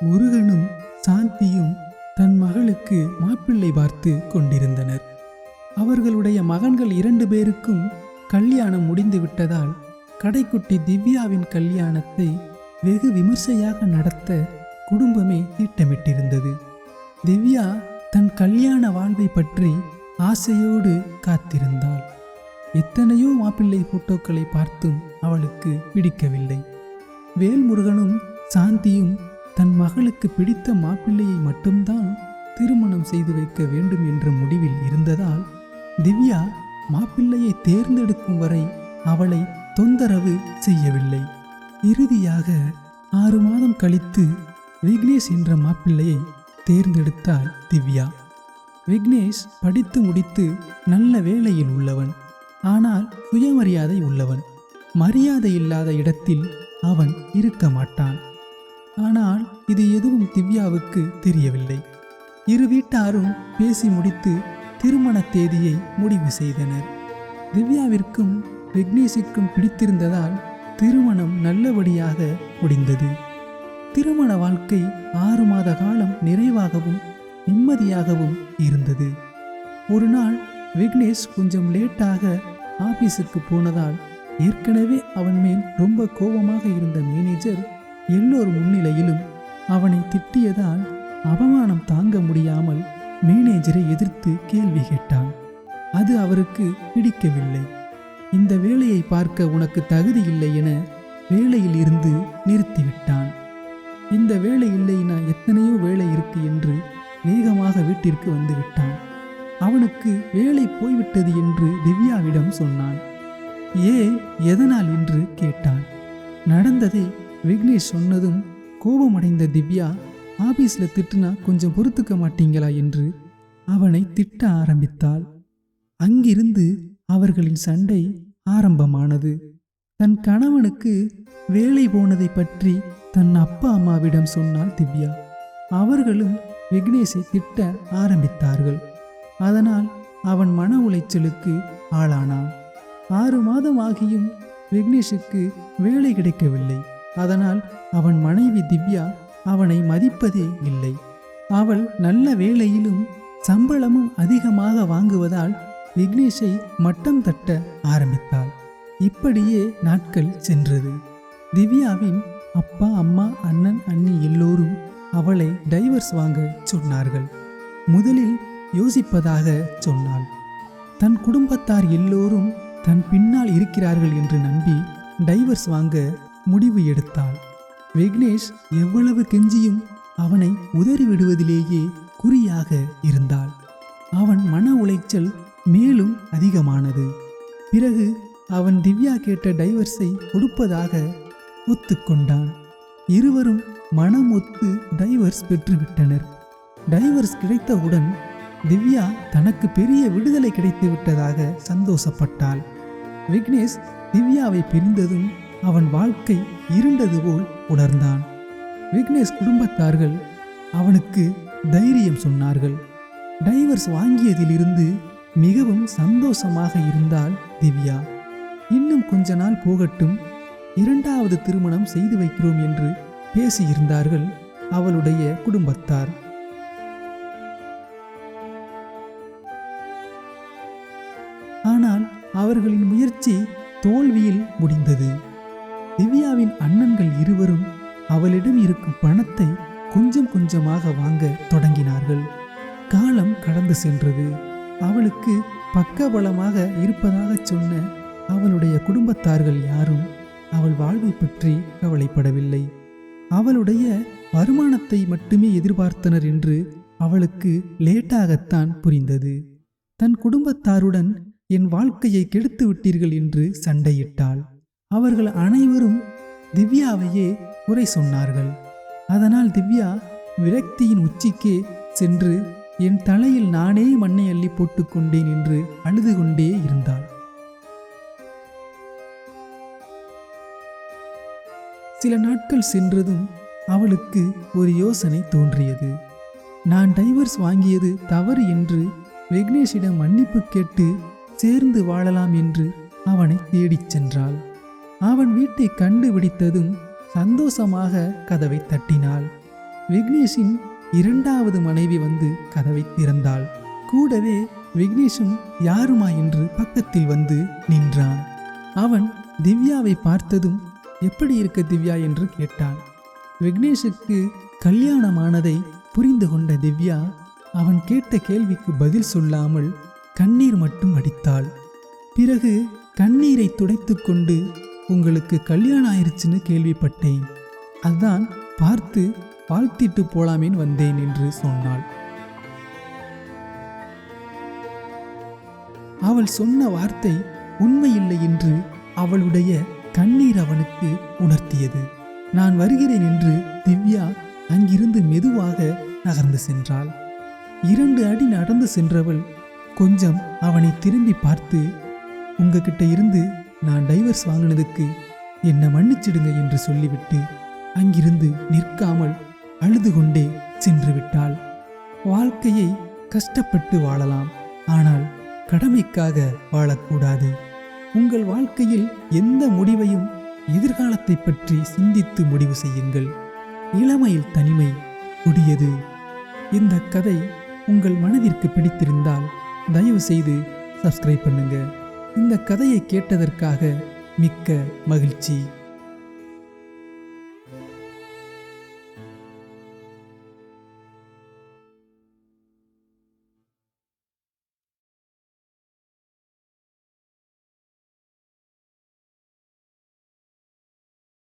முருகனும் சாந்தியும் தன் மகளுக்கு மாப்பிள்ளை பார்த்து கொண்டிருந்தனர். அவர்களுடைய மகன்கள் இரண்டு பேருக்கும் கல்யாணம் முடிந்து விட்டதால் கடைக்குட்டி திவ்யாவின் கல்யாணத்தை வெகு விமர்சையாக நடத்த குடும்பமே திட்டமிட்டிருந்தது. திவ்யா தன் கல்யாண வாழ்வை பற்றி ஆசையோடு காத்திருந்தாள். எத்தனையோ மாப்பிள்ளை போட்டோக்களை பார்த்தும் அவளுக்கு பிடிக்கவில்லை. வேல்முருகனும் சாந்தியும் தன் மகளுக்கு பிடித்த மாப்பிள்ளையை மட்டும்தான் திருமணம் செய்து வைக்க வேண்டும் என்ற முடிவில் இருந்ததால் திவ்யா மாப்பிள்ளையை தேர்ந்தெடுக்கும் வரை அவளை தொந்தரவு செய்யவில்லை. இறுதியாக ஆறு மாதம் கழித்து விக்னேஷ் என்ற மாப்பிள்ளையை தேர்ந்தெடுத்தாள் திவ்யா. விக்னேஷ் படித்து முடித்து நல்ல வேலையில் உள்ளவன் ஆனால் சுயமரியாதை உள்ளவன். மரியாதை இல்லாத இடத்தில் அவன் இருக்க மாட்டான். ஆனால் இது எதுவும் திவ்யாவுக்கு தெரியவில்லை. இரு வீட்டாரும் பேசி முடித்து திருமண தேதியை முடிவு செய்தனர். திவ்யாவிற்கும் விக்னேஷிற்கும் பிடித்திருந்ததால் திருமணம் நல்லபடியாக முடிந்தது. திருமண வாழ்க்கை ஆறு மாத காலம் நிறைவாகவும் நிம்மதியாகவும் இருந்தது. ஒரு நாள் விக்னேஷ் கொஞ்சம் லேட்டாக ஆபீஸுக்கு போனதால் ஏற்கனவே அவன் மேல் ரொம்ப கோபமாக இருந்த மேனேஜர் எல்லோர் முன்னிலையிலும் அவனை திட்டியதால் அவமானம் தாங்க முடியாமல் மேனேஜரை எதிர்த்து கேள்வி கேட்டான். அது அவருக்கு பிடிக்கவில்லை. இந்த வேலையை பார்க்க உனக்கு தகுதி இல்லை என வேலையில் இருந்து நிறுத்திவிட்டான். இந்த வேலை இல்லைனா எத்தனையோ வேலை இருக்கு என்று வேகமாக வீட்டிற்கு வந்துவிட்டான். அவனுக்கு வேலை போய்விட்டது என்று திவ்யாவிடம் சொன்னான். ஏன் எதனால் என்று கேட்டான். நடந்ததை விக்னேஷ் சொன்னதும் கோபமடைந்த திவ்யா ஆபீஸ்ல திட்டுனா கொஞ்சம் பொறுத்துக்க மாட்டீங்களா? என்று அவனை திட்ட ஆரம்பித்தாள். அங்கிருந்து அவர்களின் சண்டை ஆரம்பமானது. தன் கணவனுக்கு வேலை போனதை பற்றி தன் அப்பா அம்மாவிடம் சொன்னாள் திவ்யா. அவர்களும் விக்னேஷை திட்ட ஆரம்பித்தார்கள். அதனால் அவன் மன உளைச்சலுக்கு ஆளானான். ஆறு மாதம் ஆகியும் விக்னேஷுக்கு வேலை கிடைக்கவில்லை. அதனால் அவன் மனைவி திவ்யா அவனை மதிப்பதே இல்லை. அவள் நல்ல வேலையிலும் சம்பளமும் அதிகமாக வாங்குவதால் விக்னேஷை மட்டம் தட்ட ஆரம்பித்தாள். இப்படியே நாட்கள் சென்றது. திவ்யாவின் அப்பா அம்மா அண்ணன் அண்ணி எல்லோரும் அவளை டைவர்ஸ் வாங்க சொன்னார்கள். முதலில் யோசிப்பதாக சொன்னாள். தன் குடும்பத்தார் எல்லோரும் தன் பின்னால் இருக்கிறார்கள் என்று நம்பி டைவர்ஸ் வாங்க முடிவு எடுத்தாள். விக்னேஷ் எவ்வளவு கெஞ்சியும் அவனை உதறிவிடுவதிலேயே குறியாக இருந்தாள். அவன் மன உளைச்சல் மேலும் அதிகமானது. பிறகு அவன் திவ்யா கேட்ட டைவர்ஸை கொடுப்பதாக ஒத்துக்கொண்டான். இருவரும் மனம் ஒத்து டைவர்ஸ் பெற்றுவிட்டனர். டைவர்ஸ் கிடைத்தவுடன் திவ்யா தனக்கு பெரிய விடுதலை கிடைத்து விட்டதாக சந்தோஷப்பட்டாள். விக்னேஷ் திவ்யாவை பிரிந்ததும் அவன் வாழ்க்கை இருண்டது போல் உணர்ந்தான். விக்னேஷ் குடும்பத்தார்கள் அவனுக்கு தைரியம் சொன்னார்கள். டைவர்ஸ் வாங்கியதிலிருந்து மிகவும் சந்தோஷமாக இருந்தால் திவ்யா. இன்னும் கொஞ்ச நாள் போகட்டும் இரண்டாவது திருமணம் செய்து வைக்கிறோம் என்று பேசியிருந்தார்கள் அவளுடைய குடும்பத்தார். ஆனால் அவர்களின் முயற்சி தோல்வியில் முடிந்தது. திவ்யாவின் அண்ணன்கள் இருவரும் அவளிடம் இருக்கும் பணத்தை கொஞ்சம் கொஞ்சமாக வாங்க தொடங்கினார்கள். காலம் கடந்து சென்றது. அவளுக்கு பக்கபலமாக இருப்பதாக சொன்ன அவளுடைய குடும்பத்தார்கள் யாரும் அவள் வாழ்வை பற்றி கவலைப்படவில்லை. அவளுடைய வருமானத்தை மட்டுமே எதிர்பார்த்தனர் என்று அவளுக்கு லேட்டாகத்தான் புரிந்தது. தன் குடும்பத்தாருடன் என் வாழ்க்கையை கெடுத்து விட்டீர்கள் என்று சண்டையிட்டாள். அவர்கள் அனைவரும் திவ்யாவையே குறை சொன்னார்கள். அதனால் திவ்யா விரக்தியின் உச்சிக்கே சென்று என் தலையில் நானே மண்ணை அள்ளி போட்டுக்கொண்டேன் என்று அழுது கொண்டே இருந்தாள். சில நாட்கள் சென்றதும் அவளுக்கு ஒரு யோசனை தோன்றியது. நான் டைவர்ஸ் வாங்கியது தவறு என்று விக்னேஷிடம் மன்னிப்பு கேட்டு சேர்ந்து வாழலாம் என்று அவனை தேடிச் சென்றாள். அவன் வீட்டை கண்டுபிடித்ததும் சந்தோஷமாக கதவை தட்டினாள். விக்னேஷின் இரண்டாவது மனைவி வந்து கதவை திறந்தாள். கூடவே விக்னேஷும் யாருமா என்று பக்கத்தில் வந்து நின்றான். அவன் திவ்யாவை பார்த்ததும் எப்படி இருக்க திவ்யா? என்று கேட்டான் விக்னேஷுக்கு கல்யாணமானதை புரிந்து கொண்ட திவ்யா அவன் கேட்ட கேள்விக்கு பதில் சொல்லாமல் கண்ணீர் மட்டும் அடித்தாள். பிறகு கண்ணீரை துடைத்துக்கொண்டு உங்களுக்கு கல்யாணம் ஆயிருச்சுன்னு கேள்விப்பட்டேன். அதான் பார்த்து வாழ்த்திட்டு போலாமேன்னு வந்தேன் என்று சொன்னாள். அவள் சொன்ன வார்த்தை உண்மையில்லை என்று அவளுடைய கண்ணீர் அவனுக்கு உணர்த்தியது. நான் வருகிறேன் என்று திவ்யா அங்கிருந்து மெதுவாக நகர்ந்து சென்றாள். இரண்டு அடி நடந்து சென்றவள் கொஞ்சம் அவனை திரும்பி பார்த்து உங்ககிட்ட இருந்து நான் டைவர்ஸ் வாங்கினதுக்கு என்னை மன்னிச்சிடுங்க என்று சொல்லிவிட்டு அங்கிருந்து நிற்காமல் அழுது கொண்டே சென்று விட்டாள். வாழ்க்கையை கஷ்டப்பட்டு வாழலாம் ஆனால் கடமைக்காக வாழக்கூடாது. உங்கள் வாழ்க்கையில் எந்த முடிவையும் எதிர்காலத்தை பற்றி சிந்தித்து முடிவு செய்யுங்கள். இளமையில் தனிமை கொடியது. இந்த கதை உங்கள் மனதிற்கு பிடித்திருந்தால் தயவு செய்து சப்ஸ்கிரைப் பண்ணுங்கள் இந்த கதையை கேட்டதற்காக மிக்க மகிழ்ச்சி.